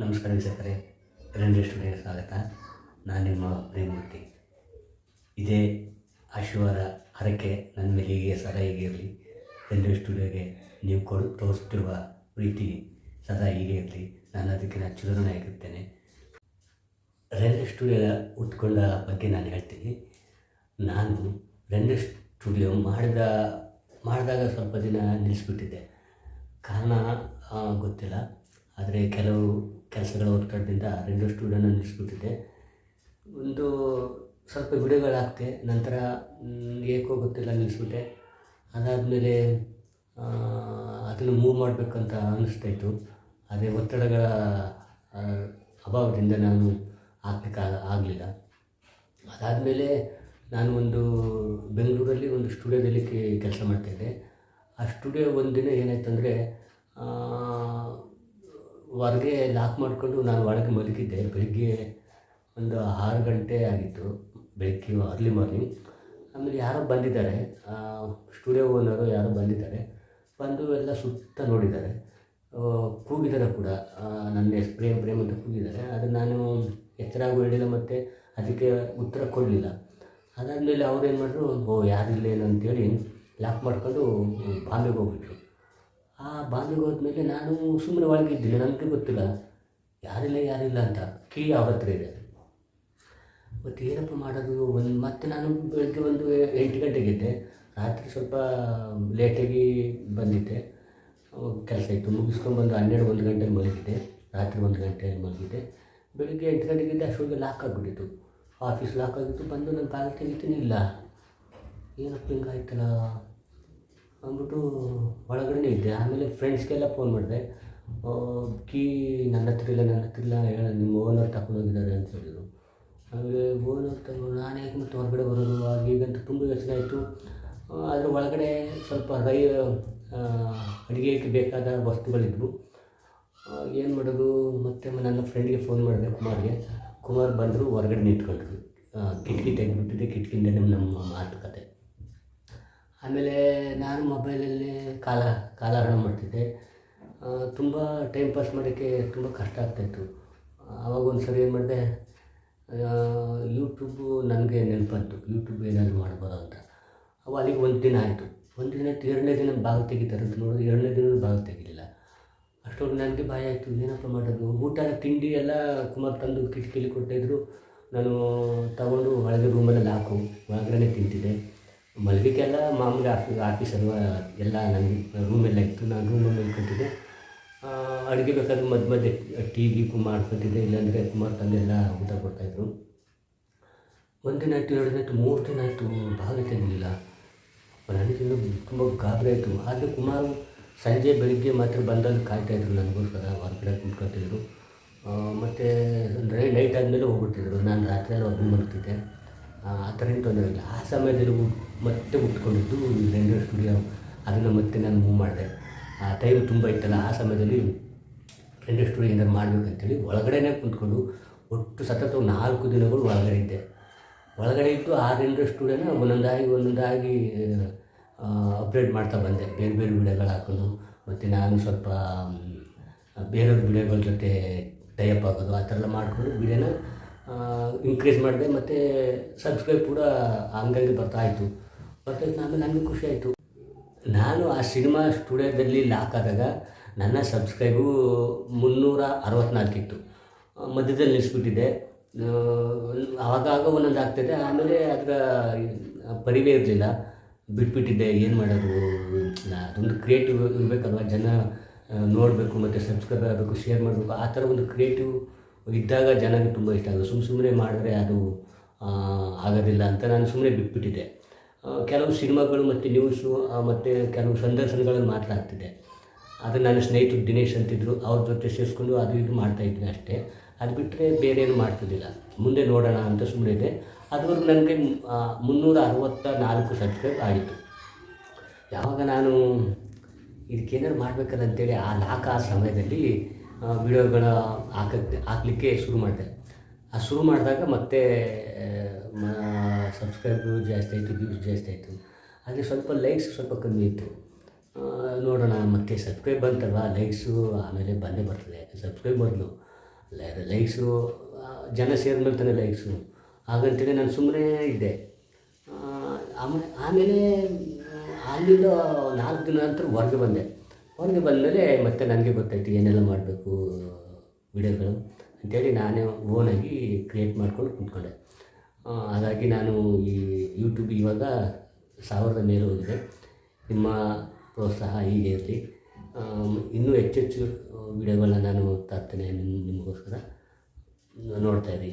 ನಮಸ್ಕಾರ ವೀಕ್ಷಕರೇ ರಂಡಿ ಸ್ಟುಡಿಯೋಗೆ ಸ್ವಾಗತ. ನಾನು ನಿಮ್ಮ ಪ್ರೇಮೂರ್ತಿ ಇದೇ ಆಶೀರ್ವಾದ ಹರಕೆ ನನ್ನ ಮೇಲೆ ಹೀಗೆ ಸದಾ ಹೀಗೆ ಇರಲಿ. ಎಲ್ಲರೂ ಸ್ಟುಡಿಯೋಗೆ ನೀವು ಕೊಡು ತೋರಿಸ್ತಿರುವ ಪ್ರೀತಿ ಸದಾ ಹೀಗೆ ಇರಲಿ. ನಾನು ಅದಕ್ಕೆ ನಾನು ಆಗಿರ್ತೇನೆ. ರೆಂಡ್ ಸ್ಟುಡಿಯೋ ಉಟ್ಕೊಂಡ ಬಗ್ಗೆ ನಾನು ಹೇಳ್ತೀನಿ. ನಾನು ರೆಂಡ್ ಸ್ಟುಡಿಯೋ ಮಾಡಿದ, ಮಾಡಿದಾಗ ಸ್ವಲ್ಪ ದಿನ ನಿಲ್ಲಿಸ್ಬಿಟ್ಟಿದ್ದೆ. ಕಾರಣ ಗೊತ್ತಿಲ್ಲ. ಆದರೆ ಕೆಲವು ಕೆಲಸಗಳ ಒತ್ತಡದಿಂದ ರೆಂಡು ಸ್ಟೂಡಿಯೋನ ನಿಲ್ಲಿಸ್ಬಿಟ್ಟಿದ್ದೆ ಒಂದು ಸ್ವಲ್ಪ ವಿಡಿಯೋಗಳಾಗ್ತೆ, ನಂತರ ಏಕೋ ಗೊತ್ತಿಲ್ಲ ನಿಲ್ಲಿಸ್ಬಿಟ್ಟೆ. ಅದಾದಮೇಲೆ ಅದನ್ನು ಮೂವ್ ಮಾಡಬೇಕಂತ ಅನ್ನಿಸ್ತಾಯಿತ್ತು ಅದೇ ಒತ್ತಡಗಳ ಅಭಾವದಿಂದ ನಾನು ಹಾಕ್ಲಿಕ್ಕೆ ಆಗಲಿಲ್ಲ. ಅದಾದಮೇಲೆ ನಾನು ಒಂದು ಬೆಂಗಳೂರಲ್ಲಿ ಒಂದು ಸ್ಟುಡಿಯೋದಲ್ಲಿ ಕೆಲಸ ಮಾಡ್ತಾಯಿದ್ದೆ ಆ ಸ್ಟುಡಿಯೋ ಒಂದಿನ ಏನಾಯ್ತಂದರೆ ಹೊರಗೆ ಲಾಕ್ ಮಾಡಿಕೊಂಡು ನಾನು ಒಳಗೆ ಮಲಗಿದ್ದೆ. ಬೆಳಿಗ್ಗೆ ಒಂದು ಆರು ಗಂಟೆ ಆಗಿತ್ತು. ಬೆಳಗ್ಗೆ ಅರ್ಲಿ ಮಾರ್ನಿಂಗ್ ಆಮೇಲೆ ಯಾರೋ ಬಂದಿದ್ದಾರೆ. ಸ್ಟುಡಿಯೋ ಓನರು ಯಾರೋ ಬಂದಿದ್ದಾರೆ. ಬಂದು ಎಲ್ಲ ಸುತ್ತ ನೋಡಿದ್ದಾರೆ. ಕೂಗಿದ್ದಾರೆ ಕೂಡ. ನನ್ನ ಪ್ರೇಮ, ಪ್ರೇಮ್ ಅಂತ ಕೂಗಿದ್ದಾರೆ. ಅದು ನಾನು ಎಚ್ಚರ ಹೇಳಿಲ್ಲ ಮತ್ತು ಅದಕ್ಕೆ ಉತ್ತರ ಕೊಡಲಿಲ್ಲ. ಅದಾದಮೇಲೆ ಅವ್ರು ಏನು ಮಾಡಿದ್ರು ಓ, ಯಾರಿಲ್ಲ ಏನು ಅಂತೇಳಿ ಲಾಕ್ ಮಾಡ್ಕೊಂಡು ಬಾಂಬೆಗೆ ಹೋಗ್ಬಿಟ್ರು. ಆ ಬಾಂಧವ್ಯ ಹೋದ್ಮೇಲೆ ನಾನು ಸುಮ್ಮನೆ ಒಳಗಿದ್ದೀನಿ ನನಗೆ ಗೊತ್ತಿಲ್ಲ. ಯಾರಿಲ್ಲ ಯಾರಿಲ್ಲ ಅಂತ ಕೀ ಅವ್ರ ಇದೆ ಮತ್ತು ಏನಪ್ಪ ಮಾಡೋದು? ಒಂದು ಮತ್ತೆ ನಾನು ಬೆಳಗ್ಗೆ ಒಂದು ಎಂಟು ಗಂಟೆಗಿದ್ದೆ ರಾತ್ರಿ ಸ್ವಲ್ಪ ಲೇಟಾಗಿ ಬಂದಿದ್ದೆ. ಕೆಲಸ ಇತ್ತು. ಮುಗಿಸ್ಕೊಂಡ್ಬಂದು ಹನ್ನೆರಡು ಒಂದು ಗಂಟೆಗೆ ಮಲಗಿದ್ದೆ. ರಾತ್ರಿ ಒಂದು ಗಂಟೆಯಲ್ಲಿ ಮಲಗಿದ್ದೆ. ಬೆಳಿಗ್ಗೆ ಎಂಟು ಗಂಟೆಗಿದ್ದೆ ಅಷ್ಟೊಂದು ಲಾಕ್ ಆಗಿಬಿಟ್ಟಿತ್ತು. ಆಫೀಸ್ ಲಾಕ್ ಆಗಿತ್ತು. ಬಂದು ನನ್ನ ಕಾಲು ತೆಗಿತೀನಿ. ಇಲ್ಲ. ಏನಪ್ಪ ಹಿಂಗಾಯ್ತಲ್ಲ? ಅಂದ್ಬಿಟ್ಟು ಒಳಗಡೆ ಇದ್ದೆ ಆಮೇಲೆ ಫ್ರೆಂಡ್ಸ್ಗೆಲ್ಲ ಫೋನ್ ಮಾಡಿದೆ. ಕೀ ನನ್ನ ಹತ್ರ ಇಲ್ಲ, ನನ್ನ ಹತ್ರ ಇಲ್ಲ, ಹೇಳ, ನಿಮ್ಮ ಓನರ್ ತಗೊಂಡೋಗಿದ್ದಾರೆ ಅಂತ ಹೇಳಿದರು. ಆಮೇಲೆ ಓನರ್ ತಗೊಂಡು ನಾನು ಯಾಕೆ ಮತ್ತೆ ಹೊರಗಡೆ ಬರೋದು? ಹಾಗೆ ಹೀಗೆ ಅಂತ ತುಂಬ ಯೋಚನೆ ಆಯಿತು. ಅದರ ಒಳಗಡೆ ಸ್ವಲ್ಪ ರೈ ಅಡುಗೆಗೆ ಬೇಕಾದ ವಸ್ತುಗಳಿದ್ವು. ಏನು ಮಾಡೋದು? ಮತ್ತು ನನ್ನ ಫ್ರೆಂಡ್ಗೆ ಫೋನ್ ಮಾಡಿದೆ, ಕುಮಾರ್ಗೆ. ಕುಮಾರ್ ಬಂದರು, ಹೊರಗಡೆ ನಿಂತ್ಕೊಂಡ್ರು. ಕಿಟಕಿ ತೆಗೆದ್ಬಿಟ್ಟಿದ್ದೆ ಕಿಟಕಿಯಿಂದಲೇ ನಮ್ಮ ಮಾತುಕತೆ. ಆಮೇಲೆ ನಾನು ಮೊಬೈಲಲ್ಲಿ ಕಾಲ, ಕಾಲಹರಣ ಮಾಡ್ತಿದ್ದೆ. ತುಂಬ ಟೈಮ್ ಪಾಸ್ ಮಾಡೋಕ್ಕೆ ತುಂಬ ಕಷ್ಟ ಆಗ್ತಾಯಿತ್ತು ಆವಾಗ ಒಂದು ಸರಿ ಏನು ಮಾಡಿದೆ ಯೂಟ್ಯೂಬು ನನಗೆ ನೆನಪಂತು ಯೂಟ್ಯೂಬ್ ಏನಾದರೂ ಮಾಡ್ಬೋದು ಅಂತ. ಅವು ಅಲ್ಲಿಗೆ ಒಂದು ದಿನ ಆಯಿತು. ಒಂದು ದಿನ, ಎರಡನೇ ದಿನ ಭಾಗ ತೆಗಿತಾರೆ ಅಂತ ನೋಡಿದ್ರೆ ಎರಡನೇ ದಿನ ಭಾಗ ತೆಗಿಲಿಲ್ಲ. ಅಷ್ಟೊಂದು ನನಗೆ ಭಯ ಆಯಿತು. ಏನಪ್ಪ ಮಾಡೋದು? ಊಟ ತಿಂಡಿ ಎಲ್ಲ ಕುಮಾರ್ ತಂದು ಕಿಟಕಿಲಿ ಕೊಟ್ಟಿದ್ರು. ನಾನು ತಗೊಂಡು ಒಳಗೆ ರೂಮಲ್ಲಿ ಹಾಕು. ಒಳಗಡೆ ತಿಂತಿದ್ದೆ. ಮಲಗಿಕೆಲ್ಲ ಮಾಮೂಲಿ ಆಫೀಸ್ ಅಲ್ವಾ, ಎಲ್ಲ ನನ್ನ ರೂಮೆಲ್ಲ ಇತ್ತು. ನಾನು ರೂಮಲ್ಲಿ ಮಲ್ಕೊತಿದ್ದೆ ಅಡುಗೆ ಬೇಕಾದ್ರೆ ಮಧ್ಯ ಮಧ್ಯೆ ಟೀ ಗೀಕು ಮಾಡ್ಕೊತಿದ್ದೆ ಇಲ್ಲಾಂದರೆ ಕುಮಾರ್ ತಂದೆಲ್ಲ ಊಟ ಕೊಡ್ತಾಯಿದ್ರು ಒಂದು ದಿನ ಆಯಿತು ಎರಡು ದಿನ ಆಯಿತು ಮೂರು ದಿನ ಆಯಿತು. ಭಾಗ ತಿನ್ನಲಿಲ್ಲ ನನಗೆ ತುಂಬ ಗಾಬರಿ ಆಯಿತು. ಆದರೆ ಕುಮಾರ್ ಸಂಜೆ ಬೆಳಿಗ್ಗೆ ಮಾತ್ರ ಬಂದಲ್ಲಿ ಕಾಯ್ತಾಯಿದ್ರು ನನಗೋಸ್ಕರ ಹೊರಗಡೆ ಕುಂತ್ಕೊತಿದ್ರು. ಮತ್ತು ಅಂದರೆ ನೈಟ್ ಆದಮೇಲೆ ಹೋಗ್ಬಿಡ್ತಿದ್ರು. ನಾನು ರಾತ್ರಿ ಒಬ್ಬನು ಮಲಗ್ತಿದ್ದೆ. ಆ ಥರ ಏನು ತೊಂದರೆ ಇಲ್ಲ. ಆ ಸಮಯದಲ್ಲಿ ಮತ್ತೆ ಉಟ್ಕೊಂಡಿದ್ದು ರೆಂಡರ್ ಸ್ಟುಡಿಯೋ ಅದನ್ನು ಮತ್ತೆ ನಾನು ಮೂವ್ ಮಾಡಿದೆ. ಆ ಟೈಮ್ ತುಂಬ ಇತ್ತಲ್ಲ, ಆ ಸಮಯದಲ್ಲಿ ರೆಂಡರ್ ಸ್ಟುಡಿಯೋ ಏನಾದ್ರು ಮಾಡಬೇಕಂತೇಳಿ ಒಳಗಡೆನೇ ಕುಂತ್ಕೊಂಡು ಒಟ್ಟು ಸತತ ನಾಲ್ಕು ದಿನಗಳು ಒಳಗಡೆ ಇದ್ದೆ. ಒಳಗಡೆ ಇದ್ದು ಆ ರೆಂಡರ್ ಸ್ಟುಡಿಯೋನ ಒಂದೊಂದಾಗಿ ಒಂದೊಂದಾಗಿ ಅಪ್ಡೇಟ್ ಮಾಡ್ತಾ ಬಂದೆ. ಬೇರೆ ಬೇರೆ ವಿಡಿಯೋಗಳು ಹಾಕೋದು ಮತ್ತು ನಾನು ಸ್ವಲ್ಪ ಬೇರೆಯವ್ರ ವಿಡಿಯೋಗಳ ಜೊತೆ ಟೈಪ್ ಆಗೋದು, ಆ ಥರ ಎಲ್ಲ ಮಾಡಿಕೊಂಡು ವಿಡಿಯೋನ ಇನ್ಕ್ರೀಸ್ ಮಾಡಿದೆ. ಮತ್ತು ಸಬ್ಸ್ಕ್ರೈಬ್ ಕೂಡ ಹಂಗಾಗಿ ಬರ್ತಾ ಇತ್ತು. ಬರ್ತಾ ಇತ್ತು ಆಮೇಲೆ ನನಗೆ ಖುಷಿ ಆಯಿತು. ನಾನು ಆ ಸಿನಿಮಾ ಸ್ಟುಡಿಯೋದಲ್ಲಿ ಲಾಕ್ ಆದಾಗ ನನ್ನ ಸಬ್ಸ್ಕ್ರೈಬು ಮುನ್ನೂರ ಅರವತ್ನಾಲ್ಕಿತ್ತು ಮಧ್ಯದಲ್ಲಿ ನಿಲ್ಲಿಸ್ಬಿಟ್ಟಿದ್ದೆ ಆವಾಗಾಗ ಆವಾಗ ಒಂದೊಂದು ಆಗ್ತಿದೆ. ಆಮೇಲೆ ಅದರ ಪರಿವೇ ಇರಲಿಲ್ಲ. ಬಿಟ್ಬಿಟ್ಟಿದ್ದೆ. ಏನು ಮಾಡೋದು? ಅದೊಂದು ಕ್ರಿಯೇಟಿವ್ ಇರಬೇಕಲ್ವ? ಜನ ನೋಡಬೇಕು, ಮತ್ತು ಸಬ್ಸ್ಕ್ರೈಬ್ ಆಗಬೇಕು ಶೇರ್ ಮಾಡಬೇಕು. ಆ ಥರ ಒಂದು ಕ್ರಿಯೇಟಿವ್ ಇದ್ದಾಗ ಜನಕ್ಕೆ ತುಂಬ ಇಷ್ಟ ಆಗೋದು. ಸುಮ್ಮ ಸುಮ್ಮನೆ ಮಾಡಿದ್ರೆ ಅದು ಆಗೋದಿಲ್ಲ ಅಂತ ನಾನು ಸುಮ್ಮನೆ ಬಿಟ್ಬಿಟ್ಟಿದ್ದೆ. ಕೆಲವು ಸಿನಿಮಾಗಳು ಮತ್ತು ನ್ಯೂಸು ಮತ್ತು ಕೆಲವು ಸಂದರ್ಶನಗಳನ್ನು ಆಗ್ತಿದೆ ಅದು ನನ್ನ ಸ್ನೇಹಿತರು ದಿನೇಶ್ ಅಂತಿದ್ರು. ಅವ್ರ ಜೊತೆ ಸೇರಿಸ್ಕೊಂಡು ಅದು ಇದು ಮಾಡ್ತಾಯಿದ್ವಿ ಅಷ್ಟೇ. ಅದು ಬಿಟ್ಟರೆ ಬೇರೆ ಏನು ಮಾಡ್ತಿದ್ದಿಲ್ಲ. ಮುಂದೆ ನೋಡೋಣ ಅಂತ ಸುಮ್ಮನೆ ಇದೆ ಅದುವರೆಗೂ ನನಗೆ ಮುನ್ನೂರ ಅರವತ್ತ ನಾಲ್ಕು ಸಬ್ಸ್ಕ್ರೈಬ್ ಆಯಿತು ಯಾವಾಗ ನಾನು ಇದಕ್ಕೇನಾದ್ರು ಮಾಡ್ಬೇಕಲ್ಲ ಅಂತೇಳಿ ಆ ನಾಲ್ಕು ಆ ಸಮಯದಲ್ಲಿ ವಿಡಿಯೋಗಳ ಹಾಕಕ್ಕೆ, ಹಾಕಲಿಕ್ಕೆ ಶುರು ಮಾಡಿದೆ. ಆ ಶುರು ಮಾಡಿದಾಗ ಮತ್ತೆ ಸಬ್ಸ್ಕ್ರೈಬರ್ ಜಾಸ್ತಿ ಆಯಿತು ವ್ಯೂಸ್ ಜಾಸ್ತಿ ಆಯಿತು. ಆದರೆ ಸ್ವಲ್ಪ ಲೈಕ್ಸ್ ಸ್ವಲ್ಪ ಕಮ್ಮಿ ಇತ್ತು. ನೋಡೋಣ, ಮತ್ತೆ ಸಬ್ಸ್ಕ್ರೈಬ್ ಬಂತಲ್ವ? ಲೈಕ್ಸು ಆಮೇಲೆ ಬಂದೇ ಬರ್ತದೆ. ಸಬ್ಸ್ಕ್ರೈಬ್ ಮೊದಲು? ಲೈಕ್ಸು ಜನ ಸೇರಿದ್ಮೇಲೆ ತಾನೇ ಲೈಕ್ಸು ಹಾಗಂತೇಳಿ ನಾನು ಸುಮ್ಮನೆ ಇದ್ದೆ. ಆಮೇಲೆ ಆಮೇಲೆ ಅಲ್ಲಿಂದ ನಾಲ್ಕು ದಿನ ನಂತರ ಹೊರಗೆ ಬಂದೆ. ಹೊರಗೆ ಬಂದಮೇಲೆ ಮತ್ತೆ ನನಗೆ ಗೊತ್ತಾಯಿತು ಏನೆಲ್ಲ ಮಾಡಬೇಕು ವಿಡಿಯೋಗಳು ಅಂತೇಳಿ ನಾನೇ ಓನಾಗಿ ಕ್ರಿಯೇಟ್ ಮಾಡ್ಕೊಂಡು ಕುಂತ್ಕೊಂಡೆ. ಹಾಗಾಗಿ ನಾನು ಈ ಯೂಟ್ಯೂಬ್ ಇವಾಗ ಸಾವಿರದ ಮೇಲೆ ಹೋಗಿದೆ. ನಿಮ್ಮ ಪ್ರೋತ್ಸಾಹ ಹೀಗೆ ಇರಲಿ. ಇನ್ನೂ ಹೆಚ್ಚೆಚ್ಚು ವಿಡಿಯೋಗಳನ್ನ ನಾನು ತರ್ತೇನೆ ನಿಮಗೋಸ್ಕರ. ನೋಡ್ತಾಯಿರಿ